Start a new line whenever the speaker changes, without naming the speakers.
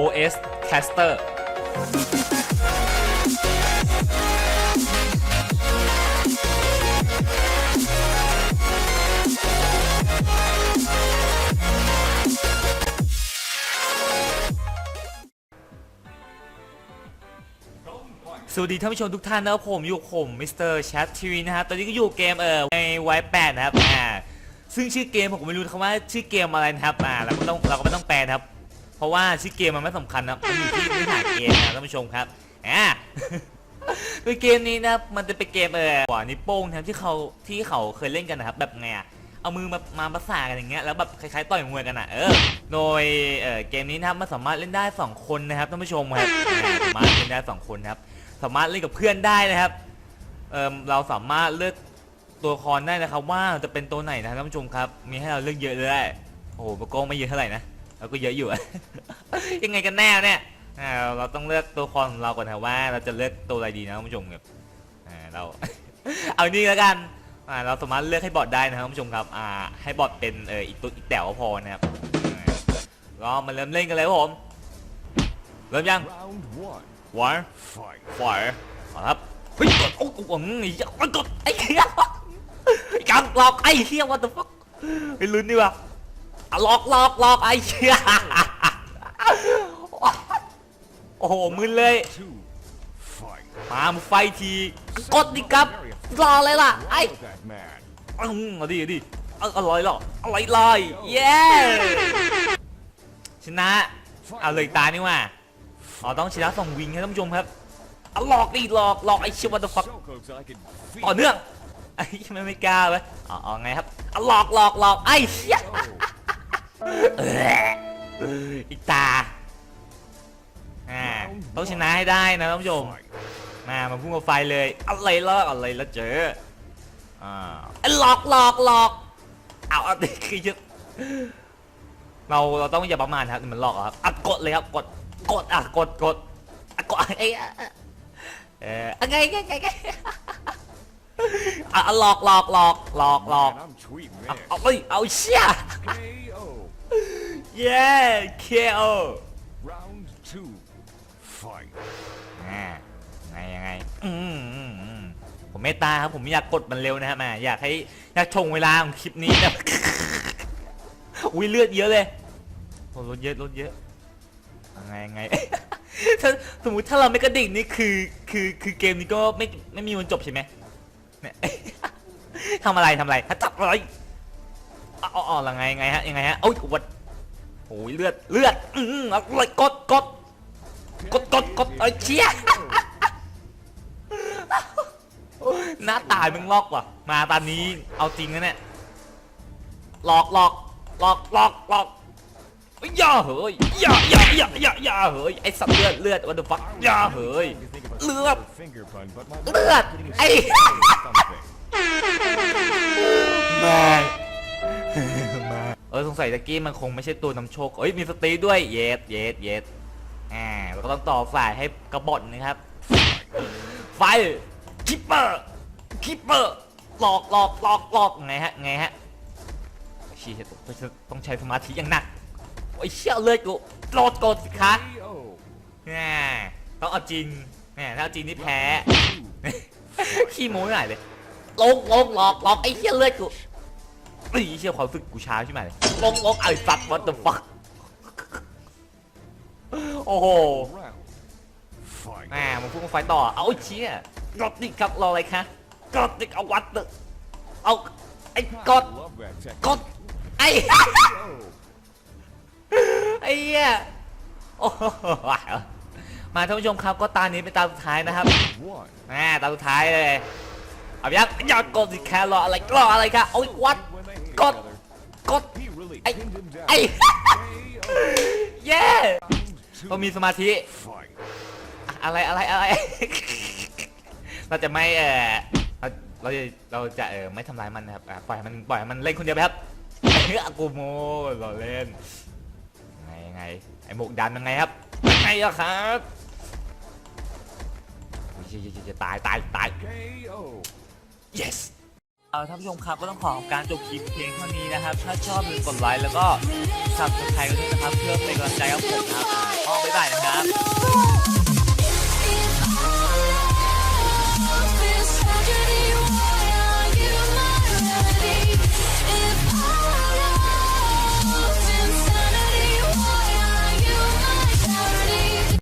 OS Caster สวัสดีท่านผู้ชมทุกท่านนะครับผมอยู่ผมมิสเตอร์แชททีวีนะฮะตอนนี้ก็อยู่เกมเออในไวแปดนะครับอ่าซึ่งชื่อเกมผมก็ไม่รู้ครับว่าชื่อเกมอะไรนะครับอ่าเราก็ต้องเราก็ไม่ต้องแปลนะครับ ราะว่าชื่อเกมมันไม่สำคัญนะมันอยู่ที่เนื้อหาเกมนะท่านผู้ชมครับอ่าโดยเกมนี้นะครับมันจะเป็นเกมเออหัวนิ้วโป้งนะที่เขาที่เขาเคยเล่นกันนะครับแบบไงอะเอามือมามาประสานกันอย่างเงี้ยแล้วแบบคล้ายๆต่อยมวยกันอะเออโดยเออเกมนี้นะครับมันสามารถเล่นได้สองคนนะครับท่านผู้ชมครับอ่าสามารถเล่นได้สองคนนะครับสามารถเล่นกับเพื่อนได้นะครับเออเราสามารถเลือกตัวละครได้นะครับว่าจะเป็นตัวไหนนะครับท่านผู้ชมครับมีให้เราเลือกเยอะเลยโอ้โหโกงไม่เยอะเท่าไหร่นะ เราก็เยอะอยู่ ยังไงกันแน่เนี่ยอ่าเราต้องเลือกตัวละครของเราก่อนนะว่าเราจะเลือกตัวอะไรดีนะท่านผู้ชมครับอ่าเรา เอานี่แล้วกันอ่าเราสามารถเลือกให้บอทได้นะครับท่านผู้ชมครับอ่าให้บอทเป็นเอออีกตัวอีกแถวก็พอนะครับอ่าก็มาเริ่มเล่นกันเลยครับผม เริ่มยัง
Round one.
วัน
Fight.
ขวาเอาละครับเฮ้ยกดโอ้โหอืมไอ้เหี้ยมันกดไอ้เหี้ยไอ้กังหลอกไอ้เหี้ย what the fuck ไอ้ลุ้นดีว่ะ อะหลอกหลอกหลอกไอ้เหี้ยโอ้โหมึนเลย มามึงไฟทีกดดิครับรอเลยล่ะไอ้อืมเอาดิเอาดิเอาอร่อยหรออร่อยเลยเย้ชนะเอาเลยตานี่ว่าอ๋อต้องชนะส่งวิงให้ท่านผู้ชมครับเอาหลอกดิหลอกหลอกไอ้เชี่ย what the fuck ต่อเนื่องไอ้ยังไม่กล้าเว้ยอ๋อเอาไงครับเอาหลอกหลอกหลอกไอ้เชี่ย อีกตา อ่า ต้องชนะให้ได้นะท่านผู้ชม มามาพุ่งกับไฟเลยอะไรล่ะอะไรละเจออ่าหลอกหลอกหลอกเอาอาดิคือจะเราเราต้องอย่าประมาทครับมันหลอกครับอะกดเลยครับกดกดอะกดกดอะกดไอ้เออไงไงไง อะหลอกหลอกหลอกหลอกหลอก
Man, I'm tweeting
เอา
this.
เอาเอ้ยเอาเชี่ย
KO.
เย้ KO
Round two. Fight.
อ่าไงยังไงอืมอืมอืมผมเมตตาครับผมไม่อยากกดมันเร็วนะฮะแม่อยากให้อยากชงเวลาของคลิปนี้นะ อุ้ยเลือดเยอะเลยโอ้ลดเยอะลดเยอะยังไงยังไง ถ้าสมมุติถ้าเราไม่กระดิ่งนี่คือคือคือเกมนี้ก็ไม่ไม่มีวันจบใช่ไหม เนี่ยทำอะไรทำอะไรฮะจับอะไรอ๋ออ๋ออ๋อยังไงไงฮะยังไงฮะโอ้ยวัดโอ้ยเลือดเลือดอืมอะไรกดกดกดกดกดเอ้เชี่ยหน้าตายมึงลอกว่ะ มาตอนนี้เอาจริงนะเนี่ยหลอกหลอกหลอกหลอกหลอกยอย่าเฮ้ยอย่าอย่าอย่าอย่าอย่าเฮ้ยไอสัตว์เลือดเลือดวันเดอร์ฟักอย่าเฮ้ย
Trying to think of a
Look.
clever finger pun, but my
เลือด
getting
ไอ้
something.
แม่เออสงสัยตะกี้มันคงไม่ใช่ตัวนำโชคเอ้ยมีสตรีด้วยเยสเยสเยสอ่าเราก็ต้องต่อสายให้กระบอกนะครับ ไฟคิปเปอร์คิปเปอร์หลอกหลอกหลอกหลอกไงฮะไงฮะชี้ต้องต้องใช้สมาธิอย่างหนักโอ้ยเชี่ยเลือดกูโกรธโกรธสิคะ
KO.
แน่ต้องเอาจริง แน่ถ้าเอาจริงนี่แพ้ ขี้โม้ไม่ไหนเลย ลงลงหลอกหลอกไอ้เชี่ยเลือดกูไอ้เชี่ยความรู้สึกกูช้าใช่ไหมเลยลงลงไอ้สัตว์ what the fuck โอ้โห
Round. Fight.
แม่มาพูดมาไฟต่อ เอาไอ้เชี่ยกดดิครับรออะไรคะกดดิเอาวัดเถอะเอาไอ้กด
Love that technique.
กดไอ้
KO.
ไอ้เหี้ยโอ้โห มาท่านผู้ชมครับก็ตานี้เป็นตาสุดท้ายนะครับ
One.
แม่ตาสุดท้ายเลยเอายักษ์อย่ากดสิแครออะไรรออะไรคะโอ้ยวัด
When they hate
God.
each other,
กด
he really
Ay.
pinned him down.
ไอ้เย้ต้องมีสมาธิอะไรอะไรอะไรเราจะไม่เออเราเราจะเราจะเออไม่ทำร้ายมันนะครับปล่อยมันปล่อยมันเล่นคนเดียวไปครับอากูโมเราเล่นไงไงไอหมกดำยังไงครับไงอะครับ จะตายตายตาย yes เอาท่านผู้ชมครับก็ต้องขอการจบคลิปเพียงเท่านี้นะครับ ถ้าชอบอย่าลืมกดไลค์แล้วก็ซับสไครต์กันด้วยนะครับ เพื่อเป็นกำลังใจให้ผมครับอ้อบ๊ายบายนะครับ